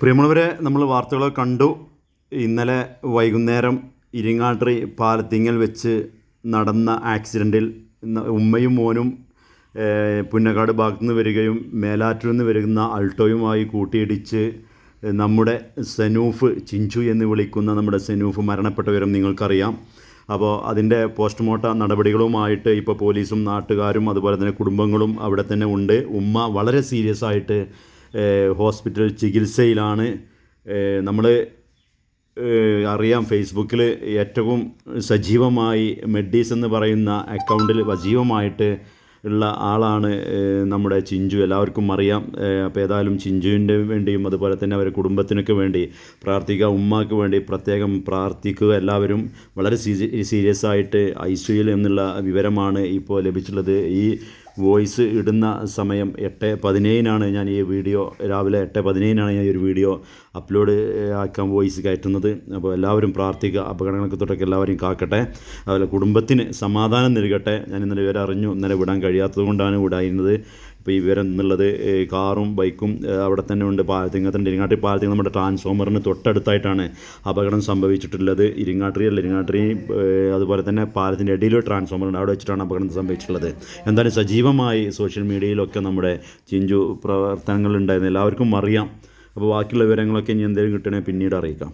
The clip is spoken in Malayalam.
പ്രിയമുള്ളവരെ നമ്മൾ വാർത്തകളൊക്കെ കണ്ടു. ഇന്നലെ വൈകുന്നേരം ഇരിങ്ങാട്രി പാലത്തിങ്ങൽ വെച്ച് നടന്ന ആക്സിഡന്റിൽ ഉമ്മയും മോനും പുന്നക്കാട് ഭാഗത്തു നിന്ന് വരികയും മേലാറ്റൂരിൽ നിന്ന് വരുന്ന അൾട്ടോയുമായി കൂട്ടിയിടിച്ച് നമ്മുടെ സെനൂഫ് ചിഞ്ചു എന്ന് വിളിക്കുന്ന നമ്മുടെ സെനൂഫ് മരണപ്പെട്ട വിവരം നിങ്ങൾക്കറിയാം. അപ്പോൾ അതിന്റെ പോസ്റ്റ്മോർട്ടം നടപടികളുമായിട്ട് ഇപ്പോൾ പോലീസും നാട്ടുകാരും അതുപോലെ തന്നെ കുടുംബങ്ങളും അവിടെ തന്നെ ഉണ്ട്. ഉമ്മ വളരെ സീരിയസ് ആയിട്ട് ഹോസ്പിറ്റൽ ചികിത്സയിലാണ്. നമ്മൾ അറിയാം ഫേസ്ബുക്കിൽ ഏറ്റവും സജീവമായി മെഡീസ് എന്ന് പറയുന്ന അക്കൗണ്ടിൽ സജീവമായിട്ട് ഉള്ള ആളാണ് നമ്മുടെ ചിഞ്ചു. എല്ലാവർക്കും അറിയാം. അപ്പോൾ ഏതായാലും ചിഞ്ചുവിന്റെ വേണ്ടിയും അതുപോലെ തന്നെ അവരുടെ കുടുംബത്തിനൊക്കെ വേണ്ടി പ്രാർത്ഥിക്കുക ഉമ്മാക്ക് വേണ്ടി പ്രത്യേകം പ്രാർത്ഥിക്കുക. എല്ലാവരും വളരെ സീരിയസ് ആയിട്ട് ഐ സിയിൽ എന്നുള്ള വിവരമാണ് ഇപ്പോൾ ലഭിച്ചിട്ടുള്ളത്. ഈ വോയിസ് ഇടുന്ന സമയം എട്ട് പതിനേഴിനാണ് ഞാൻ ഈ വീഡിയോ രാവിലെ എട്ട് പതിനേഴിനാണ് ഞാൻ ഈ ഒരു വീഡിയോ അപ്ലോഡ് ആക്കാൻ വോയിസ് കയറ്റുന്നത്. അപ്പോൾ എല്ലാവരും പ്രാർത്ഥിക്കുക അപകടങ്ങൾക്ക് തൊട്ടൊക്കെ എല്ലാവരും കാക്കട്ടെ. അതുപോലെ കുടുംബത്തിന് സമാധാനം നൽകട്ടെ. ഞാൻ ഇന്നലെ വരെ അറിഞ്ഞു ഇന്നലെ വിടാൻ കഴിയാത്തത് കൊണ്ടാണ് വിടായിരുന്നത് ഇപ്പോൾ എന്നുള്ളത് കാറും ബൈക്കും അവിടെ തന്നെ ഉണ്ട്. പാലത്തിങ്ങത്തിന്റെ ഇരിങ്ങാട്ടി പാലത്തിങ്ങ നമ്മുടെ ട്രാൻസ്ഫോമറിന് തൊട്ടടുത്തായിട്ടാണ് അപകടം സംഭവിച്ചിട്ടുള്ളത്. ഇരിങ്ങാട്ടി അല്ല ഇരിങ്ങാട്ടി അതുപോലെ തന്നെ പാലത്തിന്റെ ഇടയിൽ ട്രാൻസ്ഫോമർ ഉണ്ട് അവിടെ വെച്ചിട്ടാണ് അപകടം സംഭവിച്ചിട്ടുള്ളത്. എന്തായാലും സജീവമായി സോഷ്യൽ മീഡിയയിലൊക്കെ നമ്മുടെ ചിഞ്ചു പ്രവർത്തനങ്ങളുണ്ടായിരുന്നു എല്ലാവർക്കും അറിയാം. അപ്പോൾ ബാക്കിയുള്ള വിവരങ്ങളൊക്കെ ഇനി എന്തെങ്കിലും കിട്ടണേ പിന്നീട് അറിയിക്കാം.